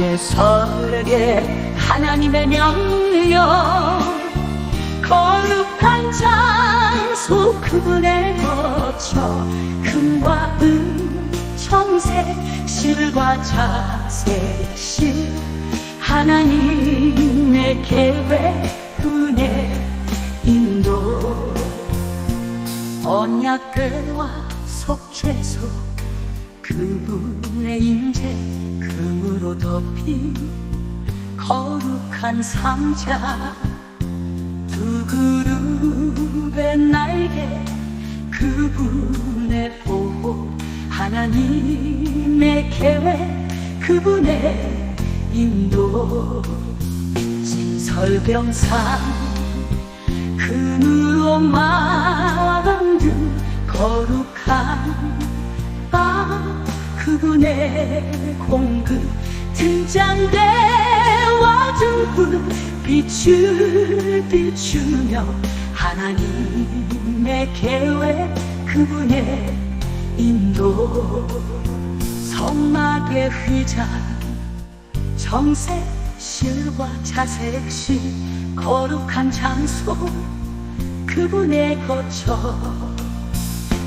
함께 설계 하나님의 명령. 거룩한 장소 그분을 거쳐 금과 은 청색 실과 자색 실. 하나님의 계획 그분의 인도. 언약들과 속죄소 그분의 인재 금으로 덮인 거룩한 상자. 두 그룹의 날개 그분의 보호. 하나님의 계획 그분의 인도. 진설병상 금으로 만든 거룩한 아 그분의 공급 등장대와 등불 빛을 비추며 하나님의 계획 그분의 인도. 성막의 휘장 정색 실과 자색실 거룩한 장소 그분의 거처.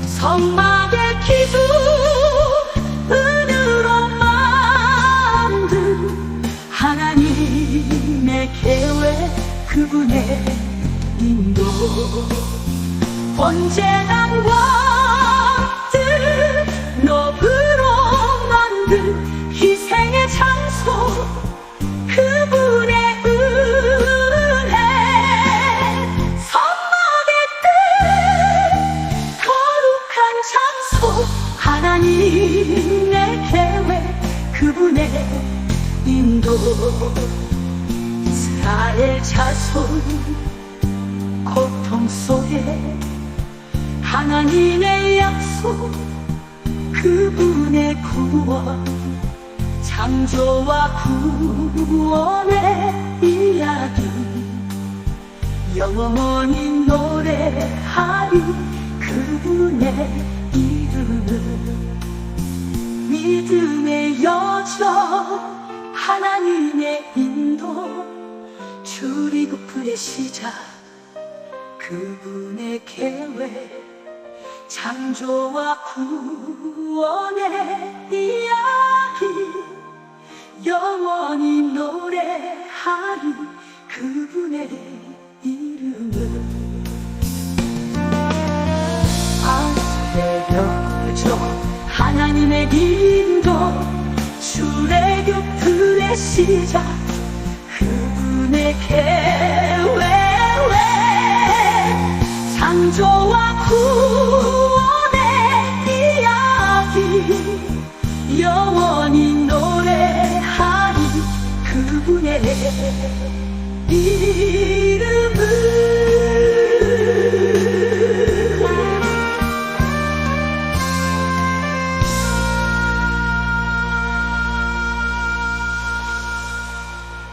성막의 기둥 계획 그분의 인도. 번제단과 들너으로 만든 희생의 장소. 그분의 은혜. 선막의 뜻. 거룩한 장소. 하나님의 계획. 그분의 인도 이스라엘 자손 고통 속에 하나님의 약속 그분의 구원 창조와 구원의 이야기. 영원히 노래하리 그분의 이름을. 믿음의 여정 하나님의 인도 출애굽의 시작. 그분의 계획 창조와 구원의 이야기. 영원히 노래하리 그분의 이름을. 아스의 여정 하나님의 인도. 출애굽의 시작. 그 창조와 구원의 이야기. 영원히 노래하리 그분의 이름을